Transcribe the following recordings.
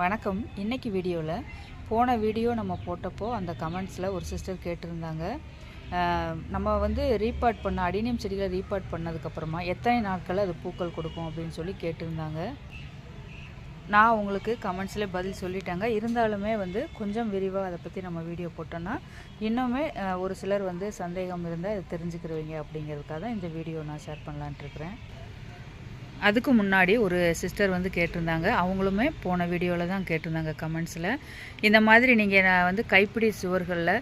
வணக்கம். இன்றைக்கி வீடியோவில் போன வீடியோ நம்ம போட்டப்போ அந்த கமெண்ட்ஸில் ஒரு சிஸ்டர் கேட்டிருந்தாங்க. நம்ம வந்து ரீபார்ட் பண்ண அடினியம் செடிகளை ரீபார்ட் பண்ணதுக்கப்புறமா எத்தனை நாட்களில் அது பூக்கள் கொடுக்கும் அப்படின்னு சொல்லி கேட்டிருந்தாங்க. நான் உங்களுக்கு கமெண்ட்ஸில் பதில் சொல்லிட்டாங்க. இருந்தாலுமே வந்து கொஞ்சம் விரிவாக அதை பற்றி நம்ம வீடியோ போட்டோன்னா இன்னுமே ஒரு சிலர் வந்து சந்தேகம் இருந்தால் அதை தெரிஞ்சுக்கிறவங்க அப்படிங்கிறதுக்காக தான் இந்த வீடியோ நான் ஷேர் பண்ணலான்ட்டு இருக்கிறேன். அதுக்கு முன்னாடி ஒரு சிஸ்டர் வந்து கேட்டிருந்தாங்க. அவங்களுமே போன வீடியோவில் தான் கேட்டிருந்தாங்க கமெண்ட்ஸில் இந்த மாதிரி நீங்கள் நான் வந்து கைப்பிடி சுவர்களில்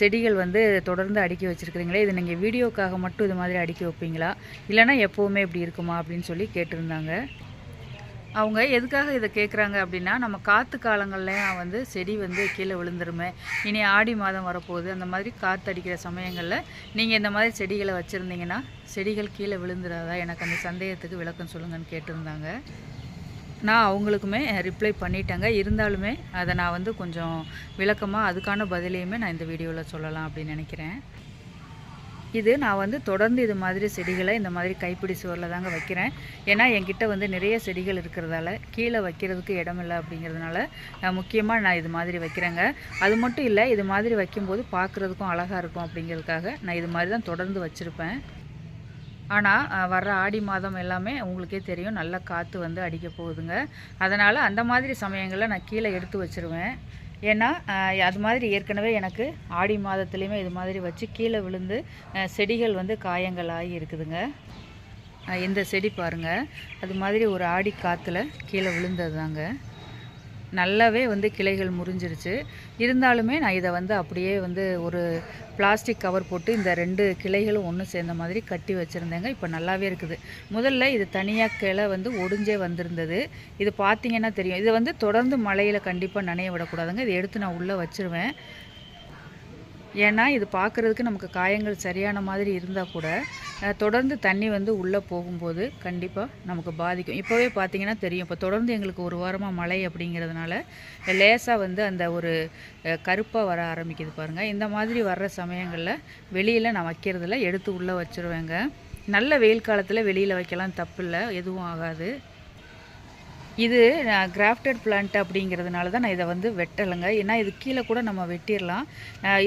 செடிகள் வந்து தொடர்ந்து அடுக்கி வச்சுருக்கிறீங்களே இது நீங்கள் வீடியோக்காக மட்டும் இது மாதிரி அடுக்கி வைப்பீங்களா? இல்லைன்னா எப்போவுமே இப்படி இருக்குமா? அப்படின்னு சொல்லி கேட்டிருந்தாங்க. அவங்க எதுக்காக இதை கேட்குறாங்க அப்படின்னா நம்ம காற்று காலங்கள்லையும் வந்து செடி வந்து கீழே விழுந்துருமே இனி ஆடி மாதம் வரப்போகுது அந்த மாதிரி காற்று அடிக்கிற சமயங்களில் நீங்கள் இந்த மாதிரி செடிகளை வச்சுருந்தீங்கன்னா செடிகள் கீழே விழுந்துடாதா எனக்கு அந்த சந்தேகத்துக்கு விளக்கம் சொல்லுங்கன்னு கேட்டிருந்தாங்க. நான் அவங்களுக்குமே ரிப்ளை பண்ணிட்டேங்க. இருந்தாலுமே அதை நான் வந்து கொஞ்சம் விளக்கமாக அதுக்கான பதிலையுமே நான் இந்த வீடியோவில் சொல்லலாம் அப்படின்னு நினைக்கிறேன். இது நான் வந்து தொடர்ந்து இது மாதிரி செடிகளை இந்த மாதிரி கைப்பிடி சுவரில் தாங்க வைக்கிறேன். ஏன்னா என்கிட்ட வந்து நிறைய செடிகள் இருக்கிறதால கீழே வைக்கிறதுக்கு இடமில்லை அப்படிங்கிறதுனால நான் முக்கியமாக நான் இது மாதிரி வைக்கிறேங்க. அது மட்டும் இல்லை இது மாதிரி வைக்கும்போது பார்க்குறதுக்கும் அழகாக இருக்கும் அப்படிங்கிறதுக்காக நான் இது மாதிரி தான் தொடர்ந்து வச்சுருப்பேன். ஆனால் வர்ற ஆடி மாதம் எல்லாமே உங்களுக்கே தெரியும் நல்ல காற்று வந்து அடிக்க போகுதுங்க. அதனால் அந்த மாதிரி சமயங்களில் நான் கீழே எடுத்து வச்சுருவேன். ஏன்னா அது மாதிரி ஏற்கனவே எனக்கு ஆடி மாதத்துலேயுமே இது மாதிரி வச்சு கீழே விழுந்து செடிகள் வந்து காயங்கள் ஆகி இருக்குதுங்க இந்த செடி பாருங்கள் அது மாதிரி ஒரு ஆடி காற்றுல கீழே விழுந்தது தாங்க நல்லாவே வந்து கிளைகள் முறிஞ்சிருச்சு. இருந்தாலுமே நான் இதை வந்து அப்படியே வந்து ஒரு பிளாஸ்டிக் கவர் போட்டு இந்த ரெண்டு கிளைகளும் ஒன்று சேர்ந்த மாதிரி கட்டி வச்சுருந்தேங்க. இப்போ நல்லாவே இருக்குது. முதல்ல இது தனியாக கிளை வந்து ஒடிஞ்சே வந்திருந்தது. இது பார்த்திங்கன்னா தெரியும். இதை வந்து தொடர்ந்து மழையில் கண்டிப்பாக நனைய விடக்கூடாதுங்க. இதை எடுத்து நான் உள்ளே வச்சுருவேன். ஏன்னா இது பார்க்குறதுக்கு நமக்கு காயங்கள் சரியான மாதிரி இருந்தால் கூட தொடர்ந்து தண்ணி வந்து உள்ளே போகும்போது கண்டிப்பாக நமக்கு பாதிக்கும். இப்போவே பார்த்தீங்கன்னா தெரியும். இப்போ தொடர்ந்து எங்களுக்கு ஒரு வாரமாக மழை அப்படிங்கிறதுனால லேசாக வந்து அந்த ஒரு கருப்பாக வர ஆரம்பிக்குது பாருங்கள் இந்த மாதிரி வர்ற சமயங்களில் வெளியில் நான் வைக்கிறதில்ல எடுத்து உள்ளே வச்சுருவேங்க. நல்ல வெயில் காலத்தில் வெளியில் வைக்கலாம் தப்பில்லை எதுவும் ஆகாது. இது கிராஃப்டட் பிளான்ட் அப்படிங்கிறதுனால தான் நான் இதை வந்து வெட்டலைங்க. ஏன்னா இது கீழே கூட நம்ம வெட்டிடலாம்.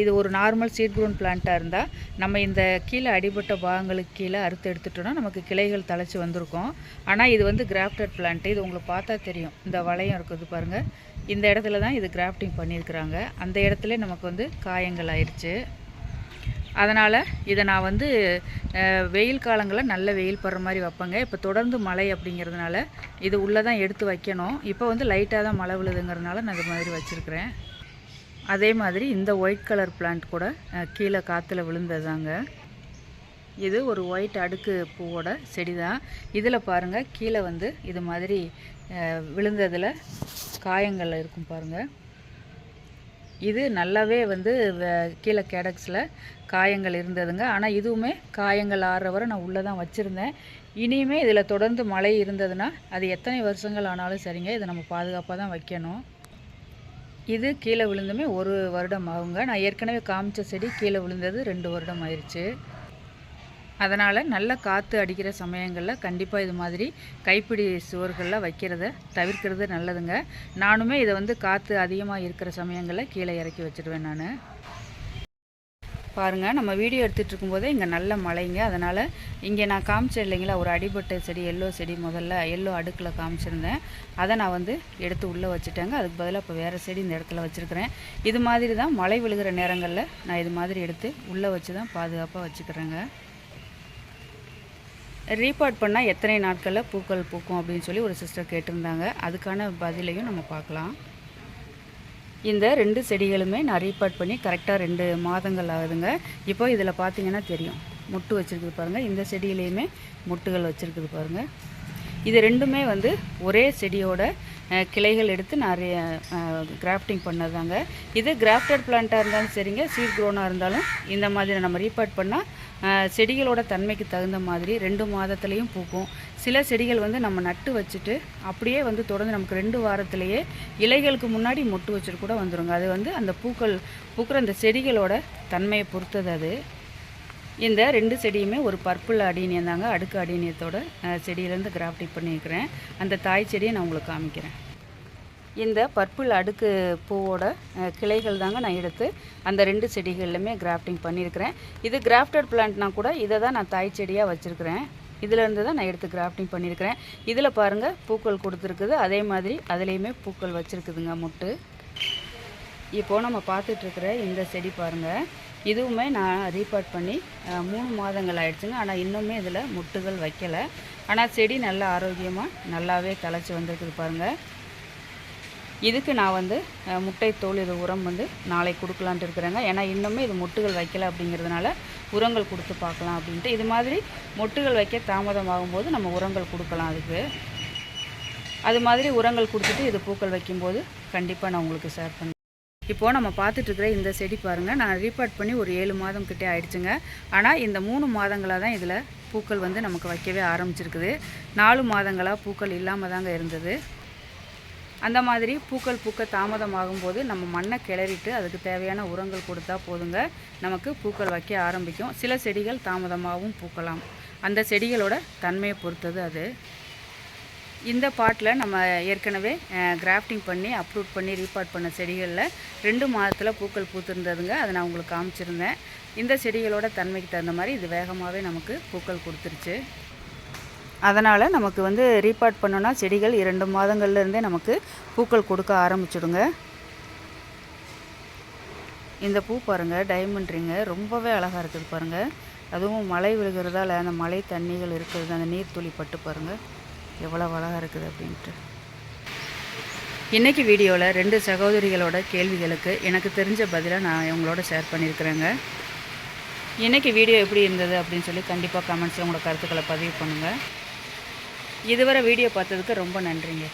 இது ஒரு நார்மல் சீட் க்ரோன் பிளான்ட்டாக இருந்தால் நம்ம இந்த கீழே அடிபட்ட பாகங்களுக்கு கீழே அறுத்து எடுத்துட்டோம்னா நமக்கு கிளைகள் தழைச்சி வந்திருக்கும். ஆனால் இது வந்து கிராஃப்டட் பிளான்ட் இது உங்களுக்கு பார்த்தா தெரியும். இந்த வளையம் இருக்குது பாருங்கள் இந்த இடத்துல தான் இது கிராஃப்டிங் பண்ணியிருக்கிறாங்க. அந்த இடத்துல நமக்கு வந்து காயங்கள் ஆயிடுச்சு அதனால் இதை நான் வந்து வெயில் காலங்களில் நல்ல வெயில் படுற மாதிரி வைப்பேங்க. இப்போ தொடர்ந்து மழை அப்படிங்கிறதுனால இது உள்ளே தான் எடுத்து வைக்கணும். இப்போ வந்து லைட்டாக தான் மழை விழுதுங்கிறதுனால நான் இது மாதிரி வச்சுருக்கிறேன். அதே மாதிரி இந்த ஒயிட் கலர் பிளான்ட் கூட கீழே காற்றுல விழுந்ததாங்க. இது ஒரு ஒயிட் அடுக்கு பூவோட செடி தான் இதில் பாருங்கள் கீழே வந்து இது மாதிரி விழுந்ததில் காயங்கள் இருக்கும் பாருங்கள் இது நல்லாவே வந்து வ- கீழே கேடக்ஸில் காயங்கள் இருந்ததுங்க. ஆனால் இதுவுமே காயங்கள் ஆறுற வரை நான் உள்ளே தான் வச்சுருந்தேன். இனியுமே இதில் தொடர்ந்து மழை இருந்ததுன்னா அது எத்தனை வருஷங்கள் ஆனாலும் சரிங்க இதை நம்ம பாதுகாப்பாக தான் வைக்கணும். இது கீழே விழுந்துமே ஒரு வருடம் ஆகுங்க. நான் ஏற்கனவே காமிச்ச செடி கீழே விழுந்தது ரெண்டு வருடம் ஆயிடுச்சு அதனால் நல்ல காற்று அடிக்கிற சமயங்களில் கண்டிப்பாக இது மாதிரி கைப்பிடி சுவர்களில் வைக்கிறத தவிர்க்கிறது நல்லதுங்க. நானுமே இதை வந்து காற்று அதிகமாக இருக்கிற சமயங்களில் கீழே இறக்கி வச்சிடுவேன் நான். பாருங்கள் நம்ம வீடியோ எடுத்துகிட்டு இருக்கும்போதே இங்கே நல்ல மழைங்க. அதனால் இங்கே நான் காமிச்சேன் இல்லைங்களா ஒரு அடிபட்ட செடி எல்லோ செடி முதல்ல எல்லோ அடுக்கில் காமிச்சிருந்தேன். அதை நான் வந்து எடுத்து உள்ளே வச்சுட்டேங்க. அதுக்கு பதிலாக இப்போ வேறு செடி இந்த இடத்துல வச்சுருக்கிறேன். இது மாதிரி தான் மழை விழுகிற நேரங்களில் நான் இது மாதிரி எடுத்து உள்ளே வச்சு தான் பாதுகாப்பாக வச்சுக்கிறேங்க. ரீபார்ட் பண்ணால் எத்தனை நாட்களில் பூக்கள் பூக்கும் அப்படின்னு சொல்லி ஒரு சிஸ்டர் கேட்டிருந்தாங்க. அதுக்கான பதிலையும் நம்ம பார்க்கலாம். இந்த ரெண்டு செடிகளுமே நான் ரீபார்ட் பண்ணி கரெக்டாக ரெண்டு மாதங்கள் ஆகுதுங்க. இப்போ இதில் பார்த்தீங்கன்னா தெரியும். முட்டு வச்சுருக்குது பாருங்கள் இந்த செடியிலையுமே முட்டுகள் வச்சுருக்குது பாருங்கள் இது ரெண்டுமே வந்து ஒரே செடியோட கிளைகள் எடுத்து நிறைய கிராஃப்டிங் பண்ணதாங்க இது கிராஃப்டட் பிளான்ட்டாக இருந்தாலும் சரிங்க சீட் க்ரோனாக இருந்தாலும் இந்த மாதிரி நம்ம ரீபார்ட் பண்ணால் செடிகளோட தன்மைக்கு தகுந்த மாதிரி ரெண்டு மாதத்துலேயும் பூக்கும். சில செடிகள் வந்து நம்ம நட்டு வச்சுட்டு அப்படியே வந்து தொடர்ந்து நமக்கு ரெண்டு வாரத்திலேயே இலைகளுக்கு முன்னாடி மொட்டு வச்சுட்டு கூட வந்துருங்க. அது வந்து அந்த பூக்கள் பூக்கிற அந்த செடிகளோட தன்மையை பொறுத்தது அது. இந்த ரெண்டு செடியுமே ஒரு பர்பிள் அடினியம் தாங்க அடுக்கு அடினியத்தோட செடியிலேருந்து கிராஃப்டிங் பண்ணியிருக்கிறேன். அந்த தாய் செடியை நான் உங்களுக்கு காமிக்கிறேன். இந்த பர்பிள் அடுக்கு பூவோட கிளைகள் தாங்க நான் எடுத்து அந்த ரெண்டு செடிகள்லையுமே கிராஃப்டிங் பண்ணியிருக்கிறேன். இது கிராஃப்டட் பிளான்ட்னா கூட இதை தான் நான் தாய் செடியாக வச்சுருக்கிறேன். இதிலேருந்து தான் நான் எடுத்து கிராஃப்டிங் பண்ணியிருக்கிறேன். இதில் பாருங்கள் பூக்கள் கொடுத்துருக்குது. அதே மாதிரி அதுலேயுமே பூக்கள் வச்சுருக்குதுங்க முட்டு. இப்போது நம்ம பார்த்துட்ருக்குற இந்த செடி பாருங்கள் இதுவுமே நான் ரீபார்ட் பண்ணி மூணு மாதங்கள் ஆயிடுச்சுங்க. ஆனால் இன்னுமே இதில் முட்டுகள் வைக்கலை. ஆனால் செடி நல்ல ஆரோக்கியமாக நல்லாவே தழைச்சி வந்திருக்குது பாருங்கள் இதுக்கு நான் வந்து முட்டை தோல் இது உரம் வந்து நாளை கொடுக்கலான்ட்டு இருக்கிறேங்க. ஏன்னா இன்னுமே இது மொட்டுகள் வைக்கல அப்படிங்கிறதுனால உரங்கள் கொடுத்து பார்க்கலாம் அப்படின்ட்டு. இது மாதிரி மொட்டுகள் வைக்க தாமதமாகும் போது நம்ம உரங்கள் கொடுக்கலாம் அதுக்கு. அது மாதிரி உரங்கள் கொடுத்துட்டு இது பூக்கள் வைக்கும்போது கண்டிப்பாக நான் உங்களுக்கு ஷேர் பண்ணுறேன் இப்போது நம்ம பார்த்துட்டு இருக்கிற இந்த செடி பாருங்கள் நான் ரீபார்ட் பண்ணி ஒரு ஏழு மாதம் கிட்டே ஆயிடுச்சுங்க. ஆனால் இந்த மூணு மாதங்களாக தான் இதில் பூக்கள் வந்து நமக்கு வைக்கவே ஆரம்பிச்சிருக்குது. நாலு மாதங்களாக பூக்கள் இல்லாமல் தாங்க இருந்தது. அந்த மாதிரி பூக்கள் பூக்க தாமதமாகும் போது நம்ம மண்ணை கிளறிட்டு அதுக்கு தேவையான உரங்கள் கொடுத்தா போதுங்க. நமக்கு பூக்கள் வைக்க ஆரம்பிக்கும். சில செடிகள் தாமதமாகவும் பூக்கலாம். அந்த செடிகளோட தன்மையை பொறுத்தது அது. இந்த பாட்டில் நம்ம ஏற்கனவே கிராஃப்டிங் பண்ணி அப்ரூட் பண்ணி ரீபார்ட் பண்ண செடிகளில் ரெண்டு மாதத்தில் பூக்கள் பூத்திருந்ததுங்க. அதை நான் உங்களுக்கு காமிச்சிருந்தேன். இந்த செடிகளோட தன்மைக்கு தகுந்த மாதிரி இது வேகமாகவே நமக்கு பூக்கள் கொடுத்துருச்சு. அதனால் நமக்கு வந்து ரீபார்ட் பண்ணோன்னா செடிகள் இரண்டு மாதங்கள்லேருந்தே நமக்கு பூக்கள் கொடுக்க ஆரம்பிச்சிடுங்க. இந்த பூ பாருங்கள் டைமண்ட் ரிங்கு. ரொம்பவே அழகாக இருக்குது பாருங்கள் அதுவும் மழை விழுகிறதால அந்த மழை தண்ணிகள் இருக்கிறது அந்த நீர் துளி பட்டு பாருங்கள் எவ்வளோ அழகாக இருக்குது அப்படின்ட்டு. இன்றைக்கி வீடியோவில் ரெண்டு சகோதரிகளோட கேள்விகளுக்கு எனக்கு தெரிஞ்ச பதிலாக நான் உங்களோட ஷேர் பண்ணியிருக்கிறேங்க இன்றைக்கி வீடியோ எப்படி இருந்தது அப்படின்னு சொல்லி கண்டிப்பாக கமெண்ட்ஸில் உங்களோட கருத்துக்களை பதிவு பண்ணுங்கள் இதுவரை வீடியோ பார்த்ததுக்கு ரொம்ப நன்றிங்க.